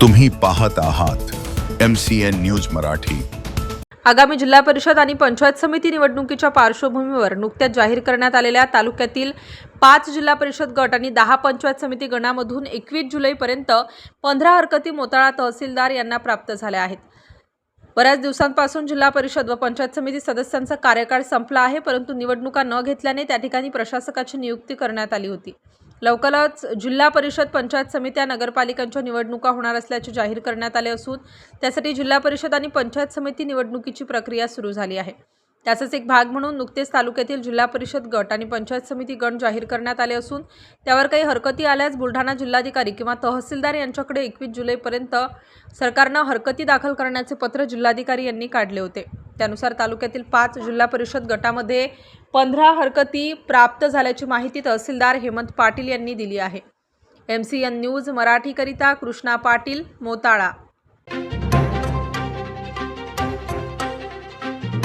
तुम्ही पाहत आहात M C N news Marathi. आगामी जिल्हा परिषद आणि पंचायत समिती निवडणुकीच्या पार्श्वभूमीवर नुकत्याच जाहीर करण्यात आलेल्या तालुक्यातील पाच जिल्हा परिषद गट आणि दहा पंचायत समिती गणामधून एकवीस जुलैपर्यंत पंधरा हरकती मोताळा तहसीलदार यांना प्राप्त झाल्या आहेत. बऱ्याच दिवसांपासून जिल्हा परिषद व पंचायत समिती सदस्यांचा कार्यकाळ संपला आहे परंतु निवडणुका न घेतल्याने त्या ठिकाणी प्रशासकाची नियुक्ती करण्यात आली होती. लवकरच जिल्हा परिषद पंचायत समित्या नगरपालिकांच्या निवडणुका होणार असल्याचे जाहीर करण्यात आले असून त्यासाठी जिल्हा परिषद आणि पंचायत समिती निवडणुकीची प्रक्रिया सुरू झाली आहे. त्याचाच एक भाग म्हणून नुकतेच तालुक्यातील जिल्हा परिषद गट आणि पंचायत समिती गट जाहीर करण्यात आले असून त्यावर काही हरकती आल्यास बुलढाणा जिल्हाधिकारी किंवा तहसीलदार यांच्याकडे एकवीस जुलैपर्यंत सरकारनं हरकती दाखल करण्याचे पत्र जिल्हाधिकारी यांनी काढले होते. त्यानुसार तालुक्यातील पाच जिल्हा परिषद गटामध्ये पंधरा हरकती प्राप्त झाल्याची माहिती तहसीलदार हेमंत पाटील यांनी दिली आहे. एम सी एन न्यूज मराठीकरिता कृष्णा पाटील मोताळा.